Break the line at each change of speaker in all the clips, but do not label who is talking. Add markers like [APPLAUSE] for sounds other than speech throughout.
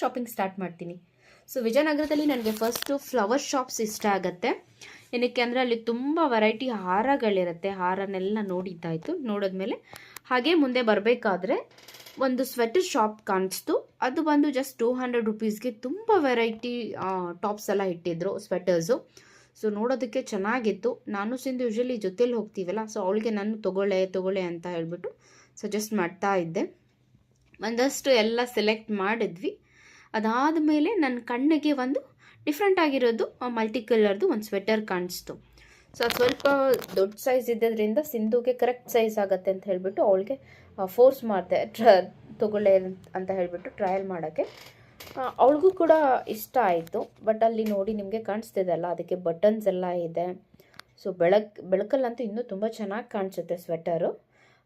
Shopping start ಮಾಡ್ತೀನಿ. So ವಿಜಯನಗರದಲ್ಲಿ ನನಗೆ ಫಸ್ಟು ಫ್ಲವರ್ ಶಾಪ್ಸ್ ಇಷ್ಟ ಆಗುತ್ತೆ. ಏನಕ್ಕೆ ಅಂದರೆ ಅಲ್ಲಿ ತುಂಬ ವೆರೈಟಿ ಹಾರಗಳಿರುತ್ತೆ. ಹಾರನೆಲ್ಲ ನೋಡಿದ್ದಾಯಿತು. ನೋಡಿದ್ಮೇಲೆ ಹಾಗೆ ಮುಂದೆ ಬರಬೇಕಾದ್ರೆ ಒಂದು ಸ್ವೆಟರ್ ಶಾಪ್ ಕಾಣಿಸ್ತು. ಅದು ಬಂದು ಜಸ್ಟ್ ಟೂ ಹಂಡ್ರೆಡ್ ರುಪೀಸ್ಗೆ ತುಂಬ ವೆರೈಟಿ ಟಾಪ್ಸ್ ಎಲ್ಲ ಇಟ್ಟಿದ್ರು ಸ್ವೆಟರ್ಸು ಸೊ ನೋಡೋದಕ್ಕೆ ಚೆನ್ನಾಗಿತ್ತು. ನಾನು ಸಿಂಧು ಯೂಶಲಿ ಜೊತೇಲಿ ಹೋಗ್ತೀವಲ್ಲ ಸೊ ಅವಳಿಗೆ ನಾನು ತೊಗೊಳ್ಳೆ ತೊಗೊಳ್ಳೆ ಅಂತ ಹೇಳ್ಬಿಟ್ಟು ಸಜೆಸ್ಟ್ ಮಾಡ್ತಾ ಇದ್ದೆ. ಒಂದಷ್ಟು ಎಲ್ಲ ಸೆಲೆಕ್ಟ್ ಮಾಡಿದ್ವಿ. ಅದಾದ ಮೇಲೆ ನನ್ನ ಕಣ್ಣಿಗೆ ಒಂದು ಡಿಫ್ರೆಂಟ್ ಆಗಿರೋದು ಮಲ್ಟಿ ಕಲರ್ದು ಒಂದು ಸ್ವೆಟರ್ ಕಾಣಿಸ್ತು. ಸೊ ಅದು ಸ್ವಲ್ಪ ದೊಡ್ಡ ಸೈಜ್ ಇದ್ದದ್ರಿಂದ ಸಿಂಧುಗೆ ಕರೆಕ್ಟ್ ಸೈಜ್ ಆಗುತ್ತೆ ಅಂತ ಹೇಳಿಬಿಟ್ಟು ಅವಳಿಗೆ ಫೋರ್ಸ್ ಮಾಡಿದೆ. ಟ್ರ ತೊಗೊಳ್ಳೆ ಅಂತ ಹೇಳಿಬಿಟ್ಟು ಟ್ರಯಲ್ ಮಾಡೋಕ್ಕೆ. ಅವಳಿಗೂ ಕೂಡ ಇಷ್ಟ ಆಯಿತು. ಬಟ್ ಅಲ್ಲಿ ನೋಡಿ ನಿಮಗೆ ಕಾಣಿಸ್ತಿದೆ ಅಲ್ಲ, ಅದಕ್ಕೆ ಬಟನ್ಸ್ ಎಲ್ಲ ಇದೆ. ಸೊ ಬೆಳಕ್ ಬೆಳಕಲ್ಲಂತೂ ಇನ್ನೂ ತುಂಬ ಚೆನ್ನಾಗಿ ಕಾಣಿಸುತ್ತೆ ಸ್ವೆಟರು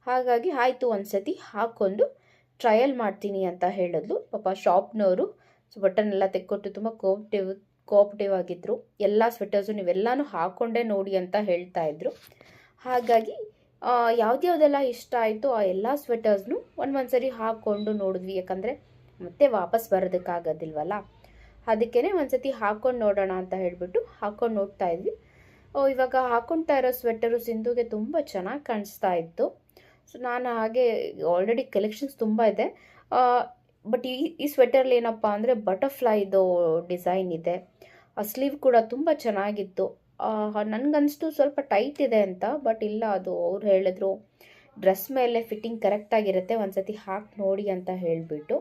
ಹಾಗಾಗಿ ಆಯಿತು ಒಂದು ಸತಿ ಹಾಕ್ಕೊಂಡು ಟ್ರಯಲ್ ಮಾಡ್ತೀನಿ ಅಂತ ಹೇಳಿದ್ಲು. ಪಾಪ ಶಾಪ್ನವರು, ಸೊ ಬಟನ್ ಎಲ್ಲ ತೆಕ್ಕೊಟ್ಟು ತುಂಬ ಕೋಪ್ಟಿವ್ ಕೋಆಪ್ಟಿವ್ ಆಗಿದ್ದರು ಎಲ್ಲ ಸ್ವೆಟರ್ಸು ನೀವೆಲ್ಲನೂ ಹಾಕ್ಕೊಂಡೇ ನೋಡಿ ಅಂತ ಹೇಳ್ತಾ ಇದ್ರು. ಹಾಗಾಗಿ ಯಾವ್ದ್ಯಾವ್ದೆಲ್ಲ ಇಷ್ಟ ಆಯಿತು ಆ ಎಲ್ಲ ಸ್ವೆಟರ್ಸ್ನು ಒಂದು ಒಂದು ಸರಿ ಹಾಕ್ಕೊಂಡು ನೋಡಿದ್ವಿ. ಯಾಕಂದರೆ ಮತ್ತೆ ವಾಪಸ್ ಬರೋದಕ್ಕಾಗೋದಿಲ್ವಲ್ಲ ಅದಕ್ಕೇ ಒಂದು ಸತಿ ಹಾಕೊಂಡು ನೋಡೋಣ ಅಂತ ಹೇಳಿಬಿಟ್ಟು ಹಾಕೊಂಡು ನೋಡ್ತಾ ಇದ್ವಿ. ಇವಾಗ ಹಾಕ್ಕೊಳ್ತಾ ಇರೋ ಸ್ವೆಟರು ಸಿಂಧುಗೆ ತುಂಬ ಚೆನ್ನಾಗಿ ಕಾಣಿಸ್ತಾ ಇತ್ತು. ಸೊ ನಾನು ಹಾಗೆ ಆಲ್ರೆಡಿ ಕಲೆಕ್ಷನ್ಸ್ ತುಂಬ ಇದೆ. ಬಟ್ ಈ ಈ ಸ್ವೆಟರ್ಲಿ ಏನಪ್ಪ ಅಂದರೆ ಬಟರ್ಫ್ಲೈದು ಡಿಸೈನ್ ಇದೆ. ಆ ಸ್ಲೀವ್ ಕೂಡ ತುಂಬ ಚೆನ್ನಾಗಿತ್ತು. ನನಗನ್ನಿಸ್ತು ಸ್ವಲ್ಪ ಟೈಟ್ ಇದೆ ಅಂತ ಬಟ್ ಇಲ್ಲ, ಅದು ಅವ್ರು ಹೇಳಿದ್ರು ಡ್ರೆಸ್ ಮೇಲೆ ಫಿಟ್ಟಿಂಗ್ ಕರೆಕ್ಟಾಗಿರುತ್ತೆ ಒಂದು ಸತಿ ಹಾಕಿ ನೋಡಿ ಅಂತ ಹೇಳಿಬಿಟ್ಟು.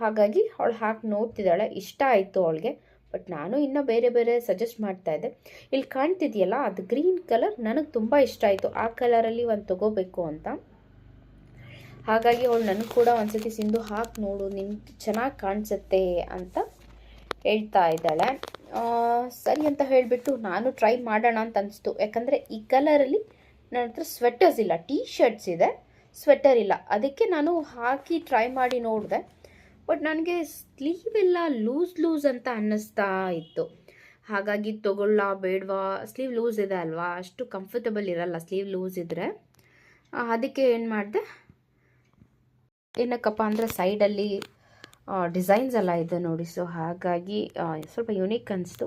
ಹಾಗಾಗಿ ಅವಳು ಹಾಕಿ ನೋಡ್ತಿದ್ದಾಳೆ. ಇಷ್ಟ ಆಯಿತು ಅವಳಿಗೆ. ಬಟ್ ನಾನು ಇನ್ನೂ ಬೇರೆ ಬೇರೆ ಸಜೆಸ್ಟ್ ಮಾಡ್ತಾ ಇದ್ದೆ. ಇಲ್ಲಿ ಕಾಣ್ತಿದೆಯಲ್ಲ, ಅದು ಗ್ರೀನ್ ಕಲರ್ ನನಗೆ ತುಂಬ ಇಷ್ಟ ಆಯಿತು. ಆ ಕಲರಲ್ಲಿ ಒಂದು ತೊಗೋಬೇಕು ಅಂತ. ಹಾಗಾಗಿ ಅವಳು ನನಗೆ ಕೂಡ ಒಂದ್ಸತಿ ಸಿಂಧು ಹಾಕಿ ನೋಡು ನಿಮ್ಗೆ ಚೆನ್ನಾಗಿ ಕಾಣಿಸುತ್ತೆ ಅಂತ ಹೇಳ್ತಾ ಇದ್ದಾಳೆ. ಸರಿ ಅಂತ ಹೇಳಿಬಿಟ್ಟು ನಾನು ಟ್ರೈ ಮಾಡೋಣ ಅಂತ ಅನಿಸ್ತು. ಯಾಕಂದರೆ ಈ ಕಲರಲ್ಲಿ ನನ್ನ ಹತ್ರ ಸ್ವೆಟರ್ಸ್ ಇಲ್ಲ ಟೀ ಶರ್ಟ್ಸ್ ಇದೆ. ಸ್ವೆಟರ್ ಇಲ್ಲ. ಅದಕ್ಕೆ ನಾನು ಹಾಕಿ ಟ್ರೈ ಮಾಡಿ ನೋಡಿದೆ. ಬಟ್ ನನಗೆ ಸ್ಲೀವ್ ಎಲ್ಲ ಲೂಸ್ ಲೂಸ್ ಅಂತ ಅನ್ನಿಸ್ತಾ ಇತ್ತು. ಹಾಗಾಗಿ ತೊಗೊಳ್ಳ ಬೇಡವಾ ಸ್ಲೀವ್ ಲೂಸ್ ಇದೆ ಅಲ್ವಾ? ಅಷ್ಟು ಕಂಫರ್ಟಬಲ್ ಇರಲ್ಲ ಸ್ಲೀವ್ ಲೂಸ್ ಇದ್ದರೆ ಅದಕ್ಕೆ ಏನು ಮಾಡಿದೆ? ಏನಕ್ಕಪ್ಪ ಅಂದರೆ ಸೈಡಲ್ಲಿ ಡಿಸೈನ್ಸ್ ಎಲ್ಲ ಇದೆ ನೋಡಿ. ಸೊ ಹಾಗಾಗಿ ಸ್ವಲ್ಪ ಯುನೀಕ್ ಅನಿಸ್ತು.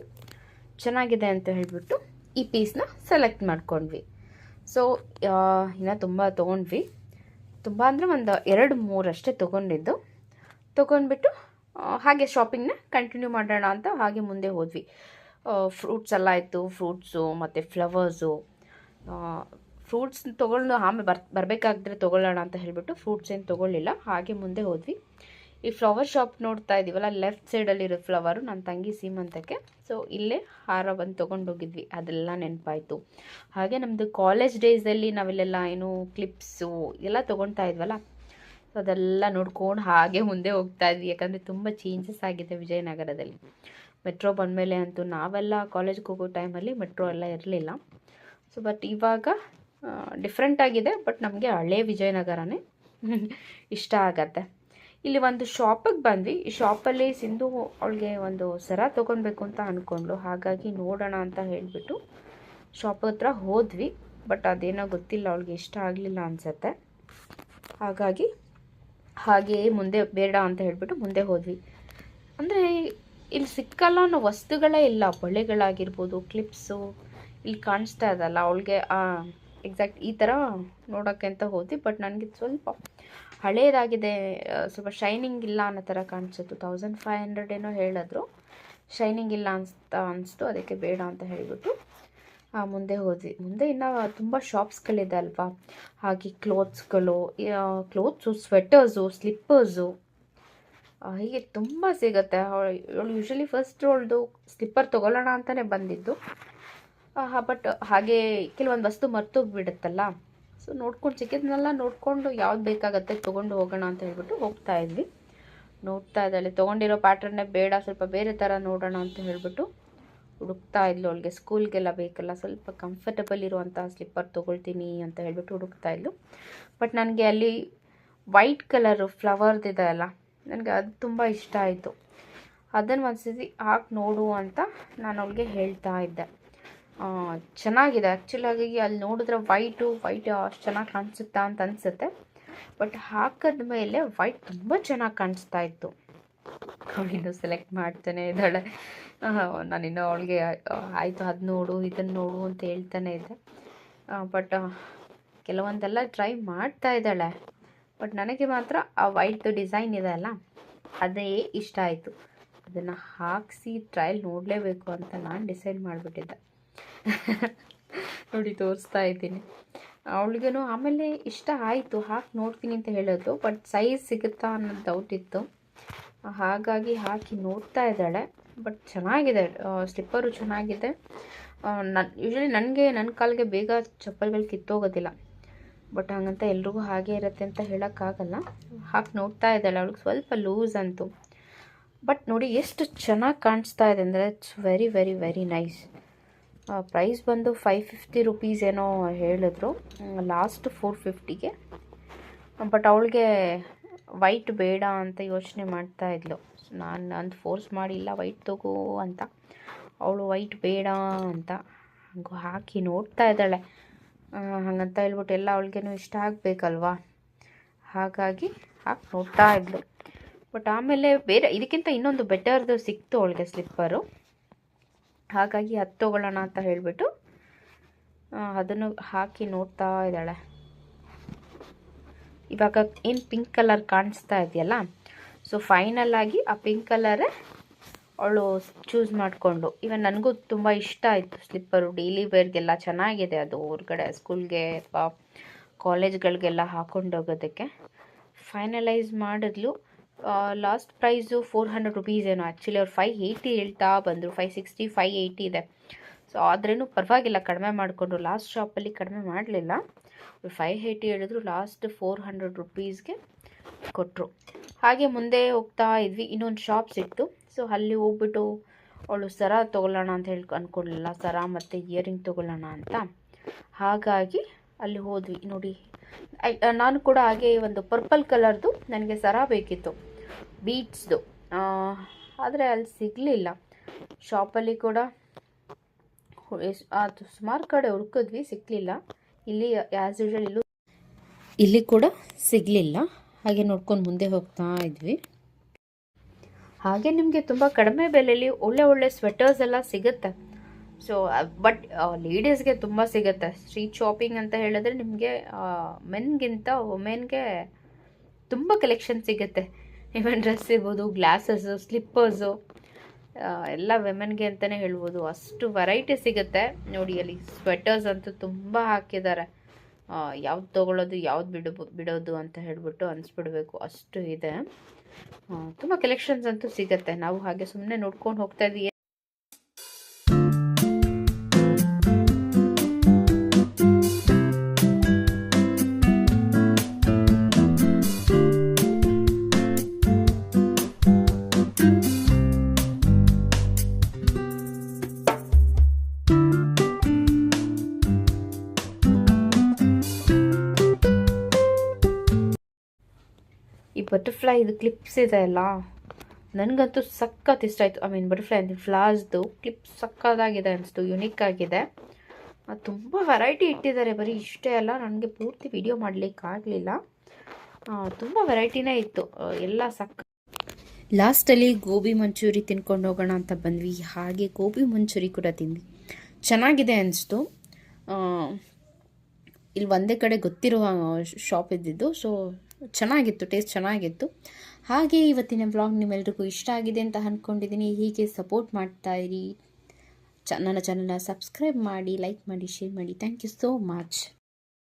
ಚೆನ್ನಾಗಿದೆ ಅಂತ ಹೇಳಿಬಿಟ್ಟು ಈ ಪೀಸ್ನ ಸೆಲೆಕ್ಟ್ ಮಾಡ್ಕೊಂಡ್ವಿ. ಸೊ ಇನ್ನು ತುಂಬ ತೊಗೊಂಡ್ವಿ. ತುಂಬ ಅಂದರೆ ಒಂದು ಎರಡು ಮೂರಷ್ಟೇ ತೊಗೊಂಡಿದ್ದು. ತೊಗೊಂಡ್ಬಿಟ್ಟು ಹಾಗೆ ಶಾಪಿಂಗ್ನ ಕಂಟಿನ್ಯೂ ಮಾಡೋಣ ಅಂತ ಹಾಗೆ ಮುಂದೆ ಹೋದ್ವಿ. ಫ್ರೂಟ್ಸ್ ಎಲ್ಲ ಇತ್ತು ಫ್ರೂಟ್ಸು ಮತ್ತು ಫ್ಲವರ್ಸು ಫ್ರೂಟ್ಸ್ ತೊಗೊಂಡು ಆಮೇಲೆ ಬರ್, ಬರಬೇಕಾದ್ರೆ ತೊಗೊಳ್ಳೋಣ ಅಂತ ಹೇಳಿಬಿಟ್ಟು ಫ್ರೂಟ್ಸ್ ಏನು ತೊಗೊಳ್ಳಿಲ್ಲ, ಹಾಗೆ ಮುಂದೆ ಹೋದ್ವಿ. ಈ ಫ್ಲವರ್ ಶಾಪ್ ನೋಡ್ತಾ ಇದ್ದೀವಲ್ಲ ಲೆಫ್ಟ್ ಸೈಡಲ್ಲಿರೋ ಫ್ಲವರು ನನ್ನ ತಂಗಿ ಸೀಮಂತಕ್ಕೆ. ಸೊ ಇಲ್ಲೇ ಹಾರ ಬಂದು ತೊಗೊಂಡೋಗಿದ್ವಿ, ಅದೆಲ್ಲ ನೆನಪಾಯಿತು. ಹಾಗೆ ನಮ್ಮದು ಕಾಲೇಜ್ ಡೇಸಲ್ಲಿ ನಾವಿಲ್ಲೆಲ್ಲ ಏನು ಕ್ಲಿಪ್ಸು ಎಲ್ಲ ತೊಗೊಳ್ತಾ ಇದ್ವಲ್ಲ ಸೊ ಅದೆಲ್ಲ ನೋಡ್ಕೊಂಡು ಹಾಗೆ ಮುಂದೆ ಹೋಗ್ತಾ ಇದ್ವಿ. ಯಾಕಂದರೆ ತುಂಬ ಚೇಂಜಸ್ ಆಗಿದೆ ವಿಜಯನಗರದಲ್ಲಿ. ಮೆಟ್ರೋ ಬಂದಮೇಲೆ ಅಂತೂ ನಾವೆಲ್ಲ ಕಾಲೇಜ್ಗೆ ಹೋಗೋ ಟೈಮಲ್ಲಿ ಮೆಟ್ರೋ ಎಲ್ಲ ಇರಲಿಲ್ಲ. ಸೊ ಬಟ್ ಇವಾಗ ಡಿಫ್ರೆಂಟ್ ಆಗಿದೆ ಬಟ್ ನಮಗೆ ಹಳೆ ವಿಜಯನಗರನೇ [LAUGHS] ಇಷ್ಟ ಆಗತ್ತೆ. ಇಲ್ಲಿ ಒಂದು ಶಾಪಿಗೆ ಬಂದ್ವಿ. ಈ ಶಾಪಲ್ಲಿ ಸಿಂಧು ಅವಳಿಗೆ ಒಂದು ಸರ ತೊಗೊಳ್ಬೇಕು ಅಂತ ಅಂದ್ಕೊಂಡ್ಳು ಹಾಗಾಗಿ ನೋಡೋಣ ಅಂತ ಹೇಳಿಬಿಟ್ಟು ಶಾಪ್ ಹತ್ರ ಹೋದ್ವಿ. ಬಟ್ ಅದೇನೋ ಗೊತ್ತಿಲ್ಲ, ಅವಳಿಗೆ ಇಷ್ಟ ಆಗಲಿಲ್ಲ ಅನಿಸತ್ತೆ. ಹಾಗಾಗಿ ಹಾಗೆಯೇ ಮುಂದೆ ಬೇಡ ಅಂತ ಹೇಳಿಬಿಟ್ಟು ಮುಂದೆ ಹೋದ್ವಿ. ಅಂದರೆ ಇಲ್ಲಿ ಸಿಕ್ಕಲ್ಲ ಅನ್ನೋ ವಸ್ತುಗಳೇ ಇಲ್ಲ. ಬಳೆಗಳಾಗಿರ್ಬೋದು ಕ್ಲಿಪ್ಸು ಇಲ್ಲಿ ಕಾಣಿಸ್ತಾ ಇದಲ್ಲ. ಅವಳಿಗೆ ಎಕ್ಸಾಕ್ಟ್ ಈ ಥರ ನೋಡೋಕ್ಕೆ ಅಂತ ಹೋದ್ವಿ. ಬಟ್ ನನಗೆ ಸ್ವಲ್ಪ ಹಳೇದಾಗಿದೆ. ಸ್ವಲ್ಪ ಶೈನಿಂಗ್ ಇಲ್ಲ ಅನ್ನೋ ಥರ ಕಾಣಿಸಿತ್ತು. ತೌಸಂಡ್ ಫೈವ್ ಹಂಡ್ರೆಡ್ ಏನೋ ಹೇಳಿದ್ರು. ಶೈನಿಂಗ್ ಇಲ್ಲ ಅನ್ಸ್ತಾ ಅನಿಸ್ತು. ಅದಕ್ಕೆ ಬೇಡ ಅಂತ ಹೇಳಿಬಿಟ್ಟು ಮುಂದೆ ಹೋದ್ವಿ. ಮುಂದೆ ಇನ್ನು ತುಂಬ ಶಾಪ್ಸ್ಗಳಿದೆ ಅಲ್ವಾ? ಹಾಗೆ ಕ್ಲೋತ್ಸ್ಗಳು ಕ್ಲೋತ್ಸು ಸ್ವೆಟರ್ಸು ಸ್ಲಿಪ್ಪರ್ಸು ಹೀಗೆ ತುಂಬ ಸಿಗುತ್ತೆ. ಅವಳು ಯೂಶಲಿ ಫಸ್ಟ್ ಅವಳದು ಸ್ಲಿಪ್ಪರ್ ತೊಗೊಳ್ಳೋಣ ಅಂತಲೇ ಬಂದಿದ್ದು. ಬಟ್ ಹಾಗೆ ಕೆಲವೊಂದು ವಸ್ತು ಮರ್ತೋಗ್ಬಿಡುತ್ತಲ್ಲ ಸೊ ನೋಡ್ಕೊಂಡು ಸಿಕ್ಕಿದ್ನೆಲ್ಲ, ನೋಡಿಕೊಂಡು ಯಾವ್ದು ಬೇಕಾಗತ್ತೆ ತೊಗೊಂಡು ಹೋಗೋಣ ಅಂತ ಹೇಳ್ಬಿಟ್ಟು ಹೋಗ್ತಾ ಇದ್ವಿ. ನೋಡ್ತಾ ಇದ್ದಾಳೆ. ತೊಗೊಂಡಿರೋ ಪ್ಯಾಟ್ರನ್ನೇ ಬೇಡ, ಸ್ವಲ್ಪ ಬೇರೆ ಥರ ನೋಡೋಣ ಅಂತ ಹೇಳ್ಬಿಟ್ಟು ಹುಡುಕ್ತಾ ಇದ್ಲು. ಅವಳಿಗೆ ಸ್ಕೂಲ್ಗೆಲ್ಲ ಬೇಕಲ್ಲ, ಸ್ವಲ್ಪ ಕಂಫರ್ಟಬಲ್ ಇರುವಂಥ ಸ್ಲಿಪ್ಪರ್ ತೊಗೊಳ್ತೀನಿ ಅಂತ ಹೇಳ್ಬಿಟ್ಟು ಹುಡುಕ್ತಾ ಇದ್ಲು. ಬಟ್ ನನಗೆ ಅಲ್ಲಿ ವೈಟ್ ಕಲರು ಫ್ಲವರ್ದಿದೆ ಅಲ್ಲ, ನನಗೆ ಅದು ತುಂಬ ಇಷ್ಟ ಆಯಿತು. ಅದನ್ನು ಒಂದ್ಸತಿ ಹಾಕಿ ನೋಡು ಅಂತ ನಾನು ಅವಳಿಗೆ ಹೇಳ್ತಾ ಇದ್ದೆ. ಚೆನ್ನಾಗಿದೆ. ಆ್ಯಕ್ಚುಲಾಗಿ ಅಲ್ಲಿ ನೋಡಿದ್ರೆ ವೈಟು ವೈಟ್ ಅಷ್ಟು ಚೆನ್ನಾಗಿ ಕಾಣಿಸುತ್ತಾ ಅಂತ ಅನಿಸುತ್ತೆ. ಬಟ್ ಹಾಕಿದ ಮೇಲೆ ವೈಟ್ ತುಂಬ ಚೆನ್ನಾಗಿ ಕಾಣಿಸ್ತಾ ಇತ್ತು. ಅವಳಿನ್ನೂ ಸೆಲೆಕ್ಟ್ ಮಾಡ್ತಾನೆ ಇದ್ದಾಳೆ. ನಾನಿನ್ನೂ ಅವಳಿಗೆ ಆಯಿತು ಅದು ನೋಡು ಇದನ್ನು ನೋಡು ಅಂತ ಹೇಳ್ತಾನೆ ಇದ್ದೆ. ಬಟ್ ಕೆಲವೊಂದೆಲ್ಲ ಟ್ರೈ ಮಾಡ್ತಾ ಇದ್ದಾಳೆ. ಬಟ್ ನನಗೆ ಮಾತ್ರ ಆ ವೈಟ್ ಡಿಸೈನ್ ಇದೆ ಅಲ್ಲ, ಅದೇ ಇಷ್ಟ ಆಯಿತು. ಅದನ್ನು ಹಾಕಿಸಿ ಟ್ರಯಲ್ ನೋಡಲೇಬೇಕು ಅಂತ ನಾನು ಡಿಸೈಡ್ ಮಾಡಿಬಿಟ್ಟಿದ್ದೆ. ನೋಡಿ, ತೋರಿಸ್ತಾ ಇದ್ದೀನಿ. ಅವಳಿಗೂ ಆಮೇಲೆ ಇಷ್ಟ ಆಯಿತು, ಹಾಕಿ ನೋಡ್ತೀನಿ ಅಂತ ಹೇಳೋದು ಬಟ್ ಸೈಜ್ ಸಿಗುತ್ತಾ ಅನ್ನೋದು ಡೌಟ್ ಇತ್ತು. ಹಾಗಾಗಿ ಹಾಕಿ ನೋಡ್ತಾ ಇದ್ದಾಳೆ. ಬಟ್ ಚೆನ್ನಾಗಿದೆ. ಸ್ಲಿಪ್ಪರು ಚೆನ್ನಾಗಿದೆ. ನನ್ನ ಯೂಶ್ವಲಿ ನನಗೆ ನನ್ನ ಕಾಲಿಗೆ ಬೇಗ ಚಪ್ಪಲ್ಗಳು ಕಿತ್ತೋಗೋದಿಲ್ಲ. ಬಟ್ ಹಂಗಂತ ಎಲ್ರಿಗೂ ಹಾಗೆ ಇರುತ್ತೆ ಅಂತ ಹೇಳೋಕ್ಕಾಗಲ್ಲ. ಹಾಕಿ ನೋಡ್ತಾ ಇದ್ದಾಳೆ ಅವಳಿಗೆ ಸ್ವಲ್ಪ ಲೂಸ್ ಅಂತು. ಬಟ್ ನೋಡಿ ಎಷ್ಟು ಚೆನ್ನಾಗಿ ಕಾಣಿಸ್ತಾ ಇದೆ ಅಂದರೆ it's very very very nice price ಬಂದು ಫೈವ್ ಫಿಫ್ಟಿ ರುಪೀಸ್ ಏನೋ ಹೇಳಿದ್ರು. ಲಾಸ್ಟ್ ಫೋರ್ ಫಿಫ್ಟಿಗೆ ಬಟ್ ಅವಳಿಗೆ ವೈಟ್ ಬೇಡ ಅಂತ ಯೋಚನೆ ಮಾಡ್ತಾ ಇದ್ಲು. ನಾನು ಅಂದು ಫೋರ್ಸ್ ಮಾಡಿಲ್ಲ, ವೈಟ್ ತಗೋ ಅಂತ. ಅವಳು ವೈಟ್ ಬೇಡ ಅಂತ ಹಾಕಿ ನೋಡ್ತಾ ಇದ್ದಾಳೆ. ಹಾಗಂತ ಹೇಳ್ಬಿಟ್ಟು ಎಲ್ಲ ಅವಳಿಗೇನು ಇಷ್ಟ ಆಗಬೇಕಲ್ವಾ? ಹಾಗಾಗಿ ಹಾಕಿ ನೋಡ್ತಾ ಇದ್ಲು. ಬಟ್ ಆಮೇಲೆ ಬೇರೆ, ಇದಕ್ಕಿಂತ ಇನ್ನೊಂದು ಬೆಟರ್ದು ಸಿಕ್ತು ಅವಳಿಗೆ ಸ್ಲಿಪ್ಪರು ಹಾಗಾಗಿ ಅದು ತೊಗೊಳ್ಳೋಣ ಅಂತ ಹೇಳಿಬಿಟ್ಟು ಅದನ್ನು ಹಾಕಿ ನೋಡ್ತಾ ಇದ್ದಾಳೆ. ಇವಾಗ ಏನು ಪಿಂಕ್ ಕಲರ್ ಕಾಣಿಸ್ತಾ ಇದೆಯಲ್ಲ? ಸೊ ಫೈನಲ್ ಆ ಪಿಂಕ್ ಕಲರೇ ಅವಳು ಚೂಸ್ ಮಾಡಿಕೊಂಡು. ಇವನ್ ನನಗೂ ತುಂಬ ಇಷ್ಟ ಆಯಿತು ಸ್ಲಿಪ್ಪರು ಡೈಲಿ ವೇರ್ಗೆಲ್ಲ ಚೆನ್ನಾಗಿದೆ ಅದು ಹೊರಗಡೆ ಸ್ಕೂಲ್ಗೆ ಅಥವಾ ಕಾಲೇಜ್ಗಳಿಗೆಲ್ಲ ಹಾಕೊಂಡೋಗೋದಕ್ಕೆ ಫೈನಲೈಸ್ ಮಾಡಿದ್ಲು. Last price four hundred rupees ಏನೋ. ಆ್ಯಕ್ಚುಲಿ ಅವ್ರು ಫೈವ್ ಏಯ್ಟಿ ಹೇಳ್ತಾ ಬಂದರು. ಫೈವ್ ಸಿಕ್ಸ್ಟಿ ಫೈವ್ ಏಯ್ಟಿ ಇದೆ. ಸೊ ಆದ್ರೂ ಪರವಾಗಿಲ್ಲ. ಕಡಿಮೆ ಮಾಡಿಕೊಂಡು. ಲಾಸ್ಟ್ ಶಾಪಲ್ಲಿ ಕಡಿಮೆ ಮಾಡಲಿಲ್ಲ. ಫೈವ್ ಏಯ್ಟಿ ಹೇಳಿದ್ರು ಲಾಸ್ಟ್ ಫೋರ್ ಹಂಡ್ರೆಡ್ ರುಪೀಸ್ಗೆ ಕೊಟ್ಟರು ಹಾಗೆ ಮುಂದೆ ಹೋಗ್ತಾ ಇದ್ವಿ, ಇನ್ನೊಂದು ಶಾಪ್ ಸಿಕ್ತು ಸೊ ಅಲ್ಲಿ ಹೋಗ್ಬಿಟ್ಟು, ಅವಳು, ಸರ, ತೊಗೊಳ್ಳೋಣ ಅಂತ ಹೇಳಿ ಅಂದ್ಕೊಳ್ಳಲ್ಲ ಸರ, ಮತ್ತು ಇಯರಿಂಗ್ ತೊಗೊಳ್ಳೋಣ ಅಂತ. ಹಾಗಾಗಿ ಅಲ್ಲಿ ಹೋದ್ವಿ. ನೋಡಿ ನಾನು ಕೂಡ ಹಾಗೆ ಒಂದು ಪರ್ಪಲ್ ಕಲರ್ದು ನನಗೆ ಸರ ಬೇಕಿತ್ತು ಬೀಟ್ಸ್ದು ಆದರೆ ಅಲ್ಲಿ ಸಿಗಲಿಲ್ಲ. ಶಾಪಲ್ಲಿ ಕೂಡ ಅದು ಸುಮಾರು ಕಡೆ ಹುಡುಕಿದ್ವಿ ಸಿಕ್ಕಲಿಲ್ಲ ಇಲ್ಲಿ ಆ್ಯಸ್ ಯೂಶಲ್ ಇಲ್ಲೂ ಇಲ್ಲಿ ಕೂಡ ಸಿಗಲಿಲ್ಲ. ಹಾಗೆ ನೋಡ್ಕೊಂಡು ಮುಂದೆ ಹೋಗ್ತಾ ಇದ್ವಿ. ಹಾಗೆ ನಿಮಗೆ ತುಂಬ ಕಡಿಮೆ ಬೆಲೆಯಲ್ಲಿ ಒಳ್ಳೆ ಒಳ್ಳೆ ಸ್ವೆಟರ್ಸ್ ಎಲ್ಲ ಸಿಗುತ್ತೆ. ಸೊ ಬಟ್ ಲೇಡೀಸ್ಗೆ ತುಂಬ ಸಿಗುತ್ತೆ. ಸ್ಟ್ರೀಟ್ ಶಾಪಿಂಗ್ ಅಂತ ಹೇಳಿದ್ರೆ ನಿಮಗೆ ಮೆನ್ಗಿಂತ ವುಮೆನ್ಗೆ ತುಂಬ ಕಲೆಕ್ಷನ್ ಸಿಗುತ್ತೆ. ಇವನ್ ಡ್ರೆಸ್ ಇರ್ಬೋದು ಗ್ಲಾಸಸ್ಸು ಸ್ಲಿಪ್ಪರ್ಸು ಎಲ್ಲ ವೆಮೆನ್ಗೆ ಅಂತಲೇ ಹೇಳ್ಬೋದು. ಅಷ್ಟು ವೆರೈಟಿ ಸಿಗುತ್ತೆ. ನೋಡಿ, ಅಲ್ಲಿ ಸ್ವೆಟರ್ಸ್ ಅಂತೂ ತುಂಬ ಹಾಕಿದ್ದಾರೆ. ಯಾವ್ದು ತೊಗೊಳ್ಳೋದು ಯಾವ್ದು ಬಿಡ, ಬಿಡೋದು ಅಂತ ಹೇಳಿಬಿಟ್ಟು ಅನಿಸ್ಬಿಡ್ಬೇಕು. ಅಷ್ಟು ಇದೆ. ತುಂಬ ಕಲೆಕ್ಷನ್ಸ್ ಅಂತೂ ಸಿಗುತ್ತೆ. ನಾವು ಹಾಗೆ ಸುಮ್ಮನೆ ನೋಡ್ಕೊಂಡು ಹೋಗ್ತಾ ಇದ್ವಿ. ಬಟರ್ಫ್ಲೈ ಇದು ಕ್ಲಿಪ್ಸ್ ಇದೆ ಅಲ್ಲ? ನನಗಂತೂ ಸಖತ್ ಇಷ್ಟ ಆಯಿತು. ಐ ಮೀನ್ ಬಟರ್ಫ್ಲೈ ಅಂತ ಫ್ಲಾರ್ಸ್ದು ಕ್ಲಿಪ್ ಸಕ್ಕತ್ತಾಗಿದೆ ಅನಿಸ್ತು ಯುನೀಕ್ ಆಗಿದೆ. ತುಂಬ ವೆರೈಟಿ ಇಟ್ಟಿದ್ದಾರೆ. ಬರೀ ಇಷ್ಟೇ ಅಲ್ಲ, ನನಗೆ ಪೂರ್ತಿ ವಿಡಿಯೋ ಮಾಡಲಿಕ್ಕಾಗಲಿಲ್ಲ ತುಂಬ ವೆರೈಟಿನೇ ಇತ್ತು. ಎಲ್ಲ ಸಕ್ಕ ಲಾಸ್ಟಲ್ಲಿ ಗೋಬಿ ಮಂಚೂರಿ ತಿನ್ಕೊಂಡು ಹೋಗೋಣ ಅಂತ ಬಂದ್ವಿ. ಹಾಗೆ ಗೋಬಿ ಮಂಚೂರಿ ಕೂಡ ತಿಂದ್ವಿ. ಚೆನ್ನಾಗಿದೆ ಅನಿಸ್ತು. ಇಲ್ಲಿ ಒಂದೇ ಕಡೆ ಗೊತ್ತಿರುವ ಶಾಪ್ ಇದ್ದಿದ್ದು. ಸೊ ಚೆನ್ನಾಗಿತ್ತು ಟೇಸ್ಟ್ ಚೆನ್ನಾಗಿತ್ತು. ಹಾಗೆ ಇವತ್ತಿನ ವ್ಲಾಗ್ ನಿಮ್ಮೆಲ್ರಿಗೂ ಇಷ್ಟ ಆಗಿದೆ ಅಂತ ಅಂದ್ಕೊಂಡಿದ್ದೀನಿ ಹೀಗೆ ಸಪೋರ್ಟ್ ಮಾಡ್ತಾ ಇರಿ. ಚ ನನ್ನ ಚಾನಲ್ನ ಸಬ್ಸ್ಕ್ರೈಬ್ ಮಾಡಿ ಲೈಕ್ ಮಾಡಿ ಶೇರ್ ಮಾಡಿ. Thank you so much